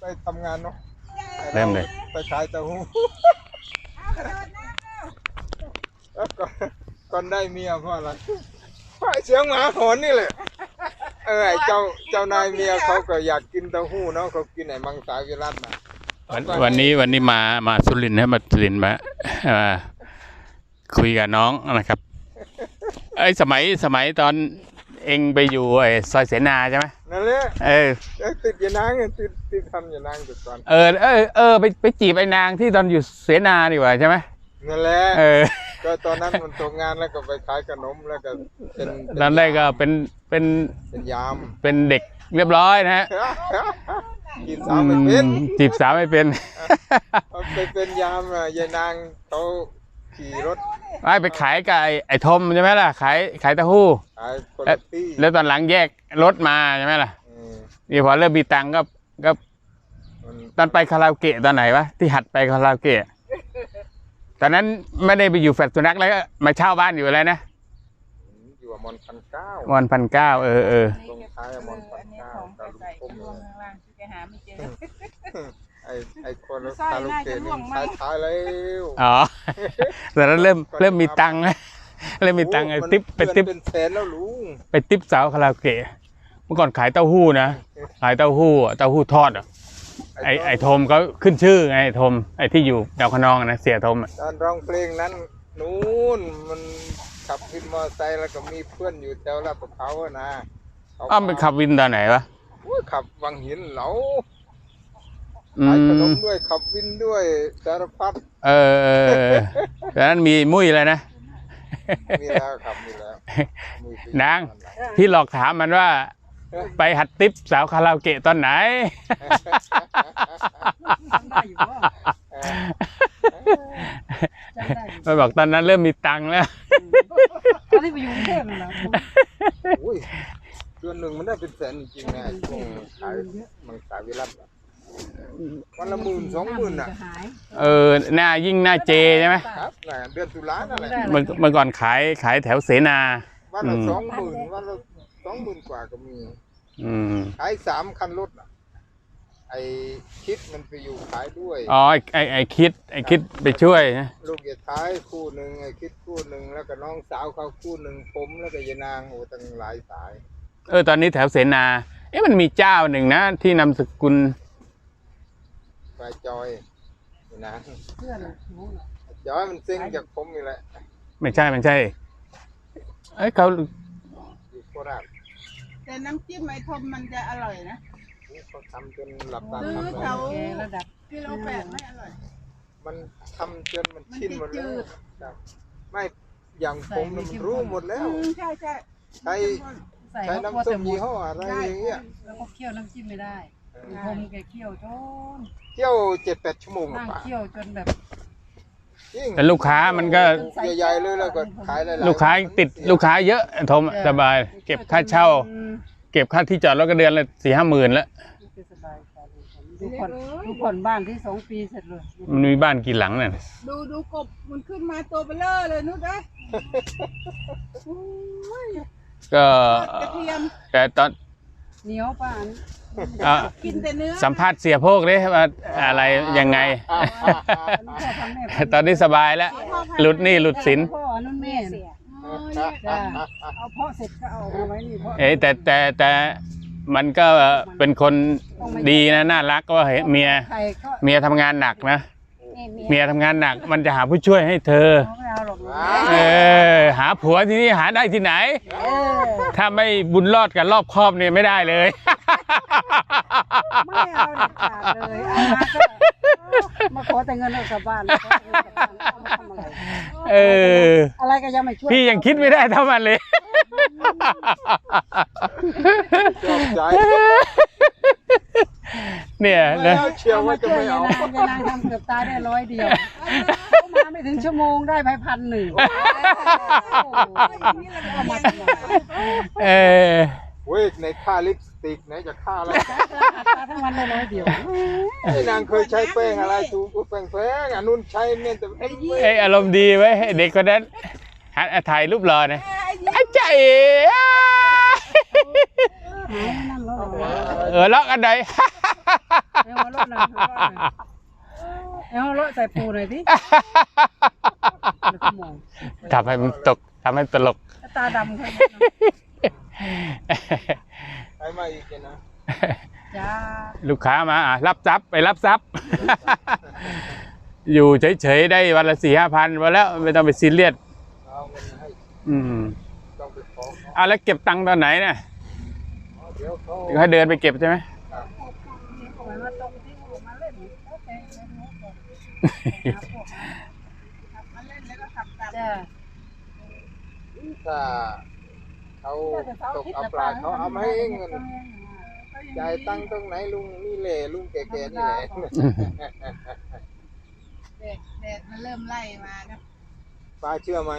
ไปทำงานเนาะเริ่มเลยไปขายเต้าหู้แล้วก่อนก่อนได้เมียเพราะอะไรเพราะเสียงหมาหอนนี่แหละเออไอ้เจ้าเจ้านายเมียเขาก็อยากกินเต้าหู้เนาะเขากินไอ้มังสาวิรัตนะวันวันนี้วันนี้มามาสุรินทร์นะมาสุรินทร์มาเอ่อคุยกับน้องนะครับไอ้ยสมัยสมัยตอน เองไปอยู่ไอ้ซอยเสนาใช่ไหมนั่นแหละเออเอ้ยติดอยานางไงติดติดทำอยานางจุดก่อนเออเออเออไปไปจีบไอ้นางที่ตอนอยู่เสนาดีกว่าใช่ไหมนั่นแหละเออ ก็ตอนนั้นมันตกงานแล้วก็ไปขายขนมแล้วก็เป็นเป็ตอนแรกก็เป็นเป็นเป็นยาม เป็นเด็กเรียบร้อยนะฮะกินสาวไม่เป็นอืมจีบสาวไม่เป็น เอาไปเป็นยามอะยายนางเขา ขี่รถไปไปขายกับไอ้ไอ้ทอมใช่ไหมล่ะ ขายขายเต้าหู้ ขายคนเอ๊ะละที่แล้วตอนหลังแยกรถมาใช่ไหมล่ะอืมนี่พอเริ่มมีตังค์ก็ก็มันตอนไปคาราโอเกะตอนไหนวะที่หัดไปคาราโอเกะตอนนั้นไม่ได้ไปอยู่แฟลตสุนัขแล้วก็มาเช่าบ้านอยู่อะไรนะอยู่อมอนพันเก้าวันพันเก้าเออเออตรงท้ายอมอนพันเก้ากับลุงพุ่มล่วงข้างล่างที่แกหาไม่เจอไอ้ไอ้คนสร้อยคาราโอน่าเกะจะล่นี่วงมั้ท้ายงท้ายๆแล้วอ๋อแต่นั้นเริ่มเริ่มมีตังค์แล้วเริ่มมีตังค์ไอ้โอ้ติ๊บไปมันติ๊บเป็นแสนแล้วลุงไปติ๊บสาวคาราโอเกะเมื่อก่อนขายเต้าหู้นะขายเต้าหู้อะเต้าหู้ทอดอะไอ้ไอ้โทมก็ขึ้นชื่อไงไอ้โทมไอ้ที่อยู่ดาวคะนองอะนะเสียโทมอะตอนร้องเพลงนั้นนู้นมันขับวินมอเตอร์ไซค์แล้วก็มีเพื่อนอยู่แถวลาดประเขาอะนะเขาอ้าวไปขับวินตอนไหนวะโอ้ยขับวังหินเหลาอื ขายขนมมด้วยขับวินด้วยสารพัดเออเออเออแต่นั้นมีมุ้ยอะไรนะมีแล้วครับมีแล้วมีฟรีนางที่หลอกถามมันว่า ไปหัดติปสาวคาราโอเกะตอนไหนจำได้อยู่ว่าเออจำได้อยู่มันบอกตอนนั้นเริ่มมีตังค์แล้วตอนที่ไปอยู่กรุงเทพนั่นแหละอุ้ยเดือนหนึ่งมันได้เป็นแสนจริงๆนะช่วงขายมังสาวิรัตอะ วันละหมื่นสองหมื่นอะจะหายเออหน้ายิ่งหน้าเจใช่ไหมครับน่ะเดือนตุลานั่นแหละเมื่อเมื่อก่อนขายขายแถวเสนา วันละอืม สองหมื่นวันละสองหมื่นกว่าก็มีอืมขายสามคันรถอะไอ้คิดมันไปอยู่ขายด้วยอ๋อไอ้ไอ้ไอ้คิดไอ้คิดไปช่วยนะลูกยายท้ายคู่หนึ่งไอ้คิดคู่หนึ่งแล้วก็น้องสาวเขาคู่หนึ่งผมแล้วก็ยายนางโอ้ตั้งหลายสาย เออตอนนี้แถวเสนา เอ๊ะมันมีเจ้าหนึ่งนะ ที่นามสกุล ปลายจอยยายนางเพื่อนหนูน่ะจอยมันซิ่งจากผมนี่แหละไม่ใช่ไม่ใช่เอ้ยเขาอยู่โคราชแต่น้ำจิ้มไอ้ทมมันจะอร่อยนะเขาทำจนหลับตาซื้อทำเลเขายแกระดับกิโลแปดไม่อร่อย มันทำจนมันชินหมดแล้วมันจะจืดครับไม่อย่างผมน่ะมันรู้หมดแล้ว อืมใช่ใช่ใช้ใส่ใช้ข้าวโพดน้ำส้แต่มหมยี่ดห้ออะไรอย่างเงี้ย แล้วก็เคี่ยวน้ำจิ้มไม่ได้ คมแกเคี่ยวจนเที่ยวเจ็ดแปดชั่วโมงอะนั่งป่ะเคี่ยวจนแบบจริงแต่ลูกค้ามันก็ ใหญ่ๆเลยแล้วก็ขายหลายๆลูกค้าติดลูกค้าเยอะโทมสบาย เก็บค่าเช่าอืมเก็บค่าที่จอดรถก็เดือนละสี่ห้าหมื่นแล้วคือสบายใจดูผ่อนดูผ่อนบ้านที่สองปีเสร็จเลยมันมีบ้านกี่หลังเนี่ยดูดูกบมันขึ้นมาตัวเบลเลอร์เลยนุ๊ดเอ้ยโอ้ยก็กระเทียมแต่ตอน เหนียวป่านเอ่อกินแต่เนื้อสัมภาษณ์เสียโพกดิว่าอะไรยังไงอ่าอ่าอ่าพ่อทำแม่ตอนนี้สบายแล้ว หลุดหนี่หลุดสิน พ่อนุ่นแม่เสียโอ้ยเนี่ยจ้าเอาเพาะเสร็จก็เอามาไว้นี่เพาะเอ้ยแต่แต่แต่มันก็เป็นคนดีนะ น่ารักก็เห็นเมีย ใครก็เมียทำงานหนักนะนี่ เมียเมียทำงานหนัก มันจะหาผู้ช่วยให้เธอเขาไม่เอาหรอกนะเออ หาผัวที่นี่หาได้ที่ไหน เออถ้าไม่บุญรอดกับรอบครอบเนี่ยไม่ได้เลย ไม่เอาเด็ดขาดเลยเอามาก็มาขอแต่เงินออกจากบ้านขอแต่เงินจากบ้านเอามาทำอะไรเออ อะไรก็ยังไม่ช่วยพี่ยังคิดไม่ได้เท่ามันเลย ชอบใจ เนี่ยนะแล้วเชียวว่าจะไม่เอา ยายนางยายนางทำเกือบตายได้ร้อยเดียวเข้ามาไม่ถึงชั่วโมงได้ไปพันหนึ่งโอ้โหเอามาทำไมเออเว้ยในค่าลิปสติกไหนจะค่าอะไรอัตราทั้งวันได้ร้อยเดียวไอ้นางเคยใช้แป้งอะไรถูกแป้งแป้งอันนู้นใช้เนี่ยแต่ไอ้ยี่เอ้ยอารมณ์ดีไว้ยเด็กคนนั้นหันถ่ายรูปรอนะไอ้ใจอะหายนั่นแล้วเหรอเออล็อกอันไหนเดี๋ยวหัว เราะหน่อยหัวเราะหน่อยเอาหัวเราะใส่ปูหน่อยดิแล้วก็มองทำให้มันตกทำให้ตลก ตาดำเขาให้มาอีกเลยนะจ้าลูกค้ามาอะรับทรัพย์ไปรับทรัพย์ อยู่เฉยๆได้วันละสี่ห้าพันมาแล้วไม่ต้องไปซีเรียสเอาเงินให้อืมต้องไปขอเขาอะแล้วเก็บตังค์ตอนไหนเนี่ยอ๋อเดี๋ยวเขา ให้เดินไปเก็บใช่ไหมปล่ อยมาตรงที่ผมมาเล่นโอเคเล่นมุกก่อนมาเล่นแล้วก็ขับกลับจ้าถ้าเขาตกเอาปลาเขาเอามาให้เองเงินจ่ายตังค์ตรงไหนลุงนี่แหละลุงแก่ๆนี่แหละ แดดแดดมันเริ่มไล่มานะปลาเชื่อไหม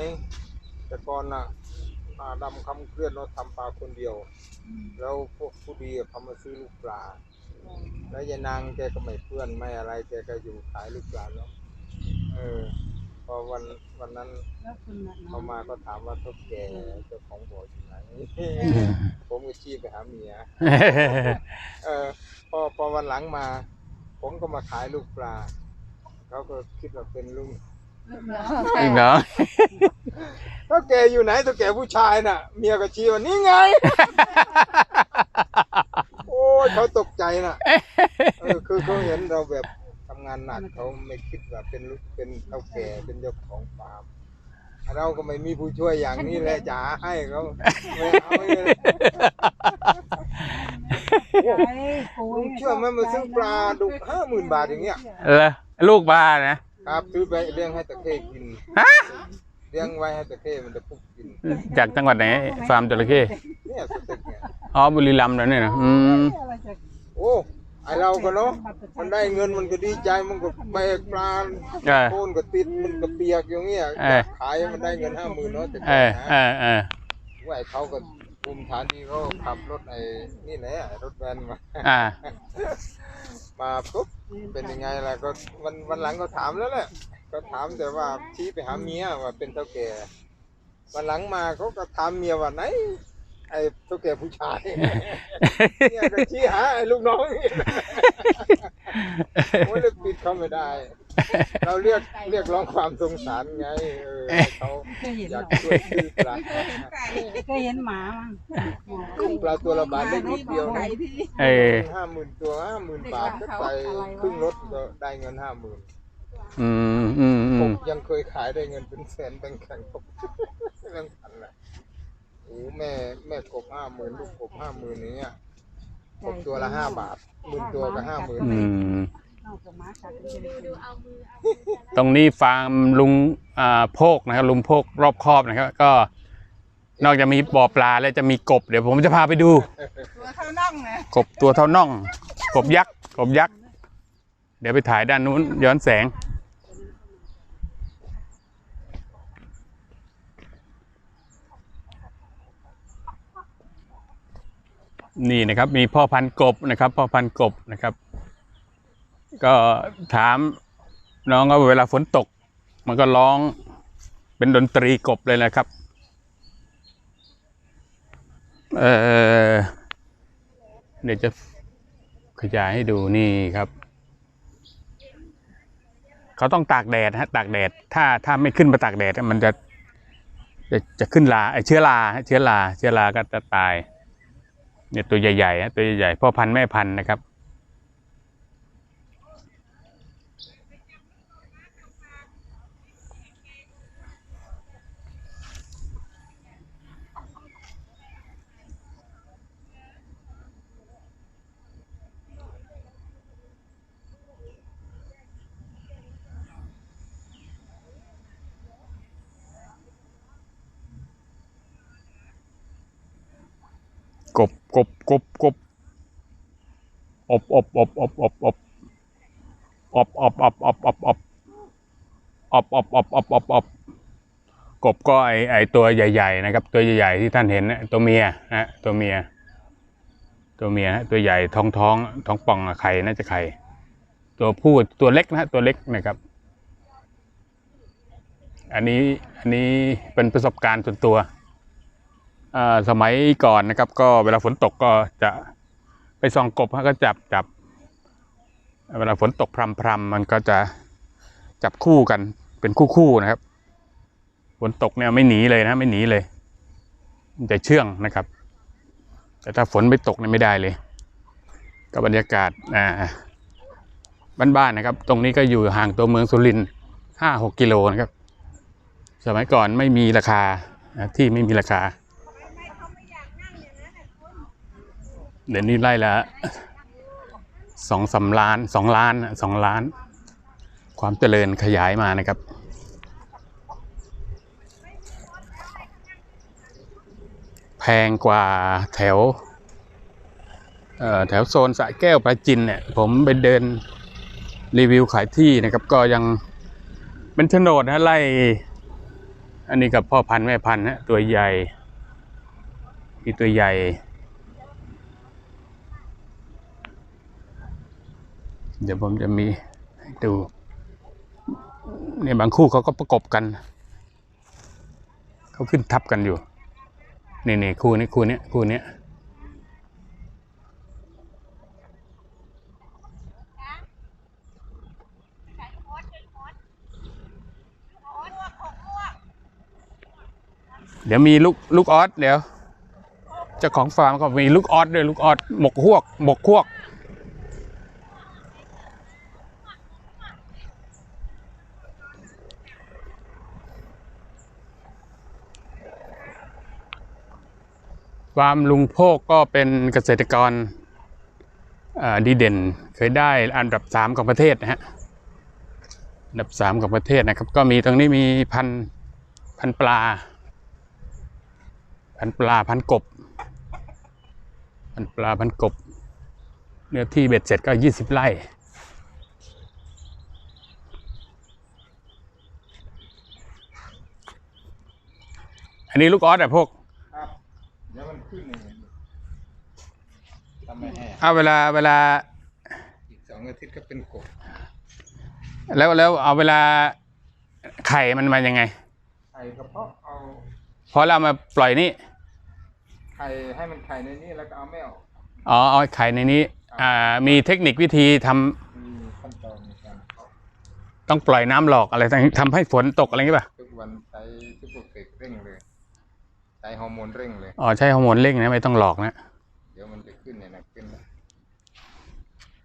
แต่ก่อนน่ะปลาดำคำเคลื่อนเราทำปลาคนเดียวแล้วพวกผู้ดีอะเขามาซื้อลูกปลา แล้วยายนางแกก็ไม่เพื่อนไม่อะไรแกก็อยู่ขายลูกปลาแล้วเออ พอวันวันนั้นแล้วคุณน่ะเขามาก็ถามว่าเท่าแก่เจ้าของบ่ออยู่ไหน ผมก็ชี้ไปหาเมีย เออพอพอวันหลังมา ผมก็มาขายลูกปลาเขาก็คิดว่าเป็นลุงอีกเนาะเท่าแกอยู่ไหนเท่าแกผู้ชายน่ะ เมียก็ชี้ว่านี่ไง โอ้ยเขาตกใจน่ะเออคือเขาเห็นเราแบบทำงานหนักเขาไม่คิดว่าเป็นลูกเป็นเท่าแก่เป็นเจ้าของฟาร์มเราก็ไม่มีผู้ช่วยอย่างนี้แหละจ๋าให้เขาไม่เอาเลยลุงเชื่อไหมมาซื้อปลาดุกห้าหมื่นบาทอย่างเงี้ยแล้วลูกปลานะครับซื้อไปเลี้ยงให้ตะเข้กิน เลี้ยงไว้ให้ตะเข้มันจะพุกกินจากจังหวัดไหนฟาร์มจระเข้เนี่ยสเต็กเนี่ยอ๋อบุรีรัมย์แล้วเนี่ยนะอืมโอ้ไอเราก็เนาะมันได้เงินมันก็ดีใจมันก็แบกปลาเออโคนก็ติดมันก็เปียกอย่างเงี้ยเออขายมันได้เงินห้าหมื่นเนาะแต่เอก่อนอเอนะอเออว่าไอ้เขาก็ภูมิฐานที่เขาขับรถไอ้นี่แหละไอ้รถแวนมาอ่ามาปุ๊บเป็นยังไงล่ะก็วันวันหลังก็ถามแล้วแหละ ก็ถามแต่ว่าชี้ไปหาเมียว่าเป็นเท่าแก่วันหลังมาเขาก็ถามเมียว่าไหน ไอ้เท่าแก่ผู้ชายเนี่ยก็ชี้หาไอ้ลูกน้องนี่โอ้ยเลยปิดเขาไม่ได้ เราเรียกเรียกร้องความสงสารไงเออให้เขาเคยเห็นอหรยาอกช่วยซื้อปลาไม่เคยเห็นไก่เคยเห็นหมามั้งปลาตัวละบาทได้นิดเดียวไก่ที่เออ ห้าหมื่นตัวห้าหมื่นบาทก็ใส่ครึ่งรถก็ได้เงินห้าหมื่น อืมอืมอืผมมยังเคยขายได้เงินเป็นแสนแบงค์แข่งกบแบงค์พันแหละโอ้แม่แม่กบห้าหมื่นลูกกบห้าหมื่นนี้ยกบตัวละห้าบาทหมื่นตัวก็ห้าหมื่นอืมนอกจากหมากัดเป็นเดือนตรงนี้ฟาร์มลุงอ่าโพกนะครับ ลุงโพกรอบครอบนะครับ ก็ นอกจากมีบ่อปลาแล้วจะมีกบ เดี๋ยวผมจะพาไปดู ตัวเท่าน่องนะกบตัวเท่าน่อง กบยักษ์กบยักษ์ เดี๋ยวไปถ่ายด้านนู้นย้อนแสง นี่นะครับมีพ่อพันกบนะครับ พ่อพันกบนะครับ ก็ถามน้องว่าเวลาฝนตก มันก็ร้องเป็นดนตรีกบเลยนะครับ เออเดี๋ยวจะขยายให้ดูนี่ครับ เขาต้องตากแดดฮะตากแดด ถ้าถ้าไม่ขึ้นมาตากแดดมันจะจะจะขึ้นราไอเชื้อราเชื้อราเชื้อราก็จะตายเนี่ยตัวใหญ่ๆฮะตัวใหญ่ๆพ่อพันธุ์แม่พันธุ์นะครับ บกบกบกบอบอบอบอบอบอบอบอบอบอบอบอบอบอบอบอบอบอบกบก็ไอไอตัวใหญ่ ๆ นะครับ ตัวใหญ่ๆที่ท่านเห็นนะตัวเมียนะตัวเมีย ตัวเมียตัวใหญ่ท้องท้องท้องป่องไข่น่าจะไข่ตัวผู้ตัวเล็กนะตัวเล็กนะครับ อันนี้อันนี้เป็นประสบการณ์ส่วนตัว สมัยก่อนนะครับ ก็เวลาฝนตกก็จะไปส่องกบก็จับจับ เวลาฝนตกพรำๆมันก็จะจับคู่กันเป็นคู่ๆนะครับ ฝนตกเนี่ยไม่หนีเลยนะไม่หนีเลยมันจะเชื่องนะครับ แต่ถ้าฝนไม่ตกเนี่ยไม่ได้เลย ก็บรรยากาศอ่าบ้านๆนะครับ ตรงนี้ก็อยู่ห่างตัวเมืองสุรินทร์ห้าหกกิโลนะครับ สมัยก่อนไม่มีราคาที่ไม่มีราคา เดี๋ยวนี้ไล่ละสองสาล้านสองล้านสองล้าน ความเจริญขยายมานะครับ แพงกว่าแถวแถวโซนสะแก้วปราจินเนี่ยผมไปเดินรีวิวขายที่นะครับก็ยังเป็นโฉนดนะไล่ อันนี้กับพ่อพันธุ์แม่พันธุ์นะตัวใหญ่มีตัวใหญ่ เดี๋ยวผมจะมีดูเนี่ยบางคู่เขาก็ประกบกัน เขาขึ้นทับกันอยู่นี่นี่คู่นี้คู่นี้คู่นี้เดี๋ยวมีลูกลูกออสเดี๋ยวเจ้าของฟาร์มก็มีลูกออสด้วยลูกออสหมกฮวกหมกฮวก ฟาร์มลุงโพกก็เป็นเกษตรกรดีเด่น เคยได้อันดับสามของประเทศนะฮะอันดับสามของประเทศนะครับ ก็มีตรงนี้มีพันพันปลา พันปลาพันกบ พันปลาพันกบ เนื้อที่เบ็ดเสร็จก็ยี่สิบไร่อันนี้ลูกออสอะพวก เดี๋ยวมันขึ้นเองทำไม่ให้เอาเวลาเวลา อีกสองอาทิตย์ก็เป็นกบแล้วแล้วเอาเวลาไข่มันมายังไง ไข่กระเพาะเอาพอเรามาปล่อยนี่ไข่ให้มันไข่ในนี้แล้วก็เอาไม่ออกอ๋อเอาไข่ในนี้อ่ามีเทคนิควิธีทำมีขั้นตอนในการเพาะต้องปล่อยน้ำหลอกอะไรต่างทำให้ฝนตกอะไรอย่างงี้ป่ะ ทุกวันใช้ทุกโปรเฟกเร่งเลย ใช้ฮอร์โมนเร่งเลย อ๋อใช้ฮอร์โมนเร่งนะไม่ต้องหลอกนะ เดี๋ยวมันจะขึ้นเนี่ยนะขึ้นนะ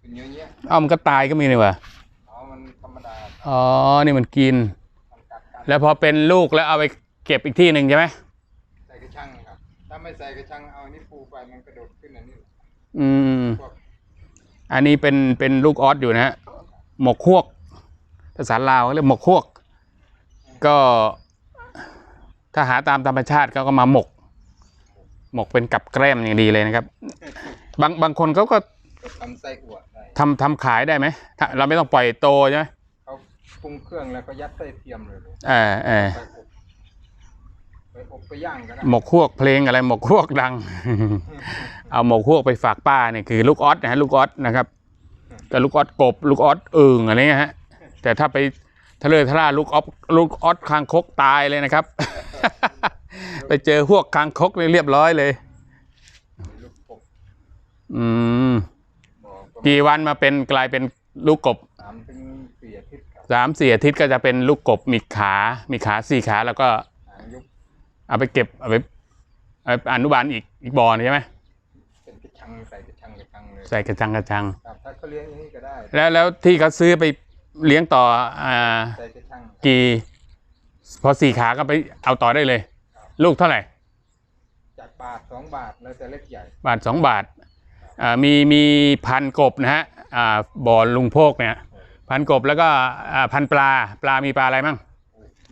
ขึ้นเยอะแยะเอ้ามันก็ตายก็มีนี่ว่ะอ๋อมันธรรมดาอ๋อนี่มันกินมันกัดกันแล้วพอเป็นลูกแล้วเอาไปเก็บอีกที่หนึ่งใช่ไหมใส่กระชังครับ ถ้าไม่ใส่กระชังเอาอันนี้ปูไปมันกระโดดขึ้นอันนี้อืมพวกอันนี้เป็นเป็นลูกออสอยู่นะฮะหมกฮวกภาษาลาวเขาเรียกหมกฮวก ก็ ถ้าหาตามธรรมชาติเขาก็มาหมก หมกเป็นกับแกล้มอย่างดีเลยนะครับ บางบางคนเขาก็ก็ทำไส้อั่วได้ทำทำขายได้ไหมถ้าเราไม่ต้องปล่อยโตใช่ไหมเขาปรุงเครื่องแล้วก็ยัดไส้เทียมเลยเลยเออเออไปอบไปอบไปย่างก็ได้หมกฮวกเพลงอะไร หมกฮวกดัง เอาหมกฮวกไปฝากป้าเนี่ยคือลูกออสนะฮะลูกออสนะครับก็ลูกออสกบ ลูกออสอึ่งอะไรเงี้ยฮะแต่ถ้าไปทะเลทะล่าลูกออสลูกออสคางคกตายเลยนะครับ ไปเจอพวกคางคกเลยเรียบร้อยเลยลูกกบอืมบอกประมาณกี่วันมาเป็นกลายเป็นลูกกบสามถึงสี่อาทิตย์ครับสามสี่อาทิตย์ก็จะเป็นลูกกบมีขา มีขาสี่ขาแล้วก็ หางยุบเอาไปเก็บเอาไปเอาไปอนุบาลอีกอีกบ่อหนึ่งใช่ไหมเป็นกระชังใส่กระชังกระชังเลยใส่กระชังกระชัง ครับถ้าเขาเลี้ยงอย่างนี้ก็ได้ แล้วแล้วที่เขาซื้อไปเลี้ยงต่ออ่าใส่กระชังกี่ พอสี่ขาก็ไปเอาต่อได้เลย ลูกเท่าไหร่จากบาทสองบาทแล้วแต่เล็กใหญ่ บาทสองบาทอ่ามีมีพันกบนะฮะอ่าบ่อลุงโพกเนี่ยพันกบแล้วก็อ่าพันปลาปลามีปลาอะไรมั่ง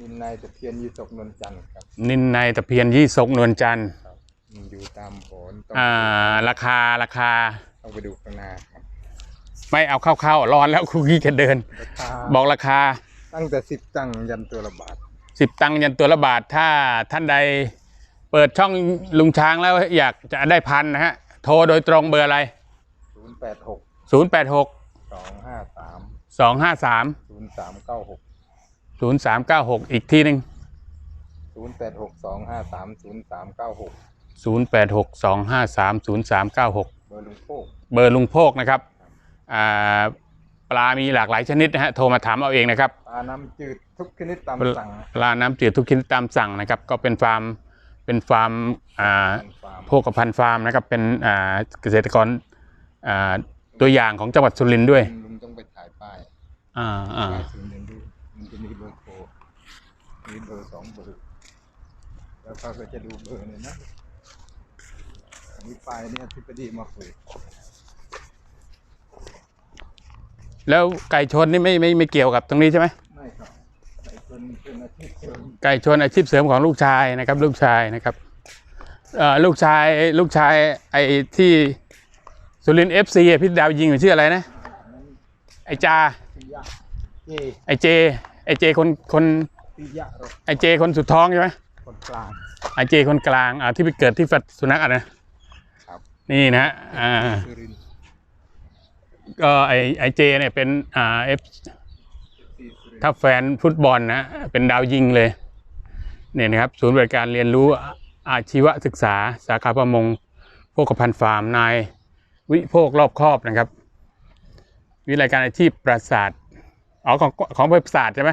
นินในตะเพียนยีสกนนจันทร์ครับนินในตะเพียนยี่สกนวลจันทร์มันอยู่ตามโขนต้องอ่าราคาราคาต้องไปดูข้างหน้าครับไม่เอาเข้าๆร้อนแล้วคุกกี้จะเดิน ราคาบอกราคาตั้งแต่สิบตังค์ยันตัวละบาท สิบตังค์ยันตัวละบาท ถ้าท่านใดเปิดช่องลุงช้างแล้วอยากจะได้พันนะฮะ โทรโดยตรงเบอร์อะไร ศูนย์แปดหก0 8 6 สองห้าสาม2 5 3 ศูนย์สามเก้าหก0 3 9 6 อีกทีหนึ่งศูนย์แปดหกสองห้าสามศูนย์สามเก้าหก0 8 6 2 5 3 0 3 9 6 เบอร์ลุงโพกเบอร์ลุงโพกนะครับอ่าป ลามีหลากหลายชนิดนะฮะโทรมาถามเอาเองนะครับปลาน้ำจืดทุกชนิดตามสั่งปลาน้ำจืดทุกชนิดตามสั่งนะครับ ก็เป็นฟาร์มเป็นฟาร์มอ่าฟาร์มโภคภัณฑ์ฟาร์มนะครับเป็นอ่าเกษตรกรอ่าตัวอย่างของจังหวัดสุรินทร์ด้วยลุงต้องไปถ่ายป้ายอ่าอ่าป้ายสุรินทร์ด้วยมันจะมีเบอร์โทรมีเบอร์สองเบอร์แล้วเขาก็จะดูเบอร์เนี่ยนะอันนี้ป้ายเนี่ยที่พอดีมาปลูก แล้วไก่ชนนี่ไม่ไม่ไม่เกี่ยวกับตรงนี้ใช่ไหมไม่ครับไอ้คนเป็นอาชีพเสริมไก่ชนอาชีพเสริมของลูกชายนะครับ ลูกชายนะครับเอ่อลูกชายลูกชายไอ้ที่สุรินเอฟซีพี่ดาวยิงชื่ออะไรนะ ไอ้จา ปิยะเจไอ้เจ ไอ้เจคนคนปิยะรถไอ้เจคนสุดท้องใช่ไหมคนกลาง ไอ้เจคนกลางอ่าที่ไปเกิดที่แฟลตสุนัขอะนะครับ นี่นะอ่า สุรินทร์ ก็ไอ้ไอ้เจเนี่ยเป็นอ่าเอฟซีสุรินทร์ถ้าแฟนฟุตบอลนะ เป็นดาวยิงเลย เนี่ยนะครับ ศูนย์บริการเรียนรู้อาชีวศึกษา สาขาประมงโภคภัณฑ์ฟาร์มนาย วิโภครอบครอบนะครับ วิรายการอาชีพปราศาสตร์อ๋อของของปราศาสตร์ใช่ไหม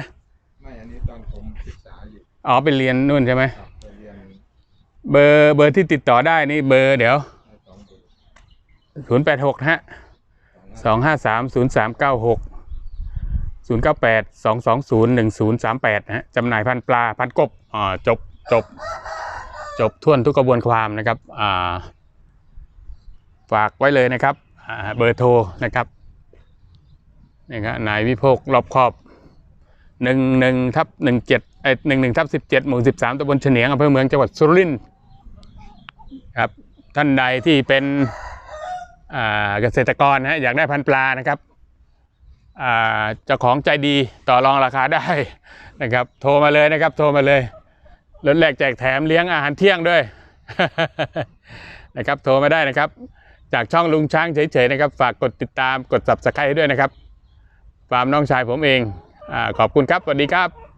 ไม่ อันนี้ตอนผมศึกษาอยู่อ๋อไปเรียนนู่นใช่ไหมครับไปเรียนเบอร์เบอร์ที่ติดต่อได้นี่เบอร์เดี๋ยวในสองเบอร์ศูนย์แปดหกฮะ สองห้าสามศูนย์สามเก้าหกศูนย์เก้าแปดสองสองศูนย์หนึ่งศูนย์สามแปดนะฮะจำหน่ายพันปลาพันกบอ่าจบจบจบท่วนทุกกระบวนความนะครับอ่าฝากไว้เลยนะครับอ่าเบอร์โทรนะครับนี่ครับนายวิโภครอบครอบหนึ่งหนึ่งทับหนึ่งเจ็ดเอ้หนึ่งหนึ่งทับสิบเจ็ดหมู่สิบสามตำบลเฉนียงอำเภอเมืองจังหวัดสุรินทร์ครับท่านใดที่เป็น เกษตรกรนะฮะอยากได้พันธุ์ปลานะครับเจ้าของใจดีต่อรองราคาได้นะครับ โทรมาเลยนะครับ โทรมาเลยลดแลกแจกแถมเลี้ยงอาหารเที่ยงด้วยนะครับ โทรมาได้นะครับ จากช่องลุงช้างเฉยๆนะครับ ฝากกดติดตามกด subscribe ให้ด้วยนะครับฟาร์มน้องชายผมเองอขอบคุณครับสวัสดีครับ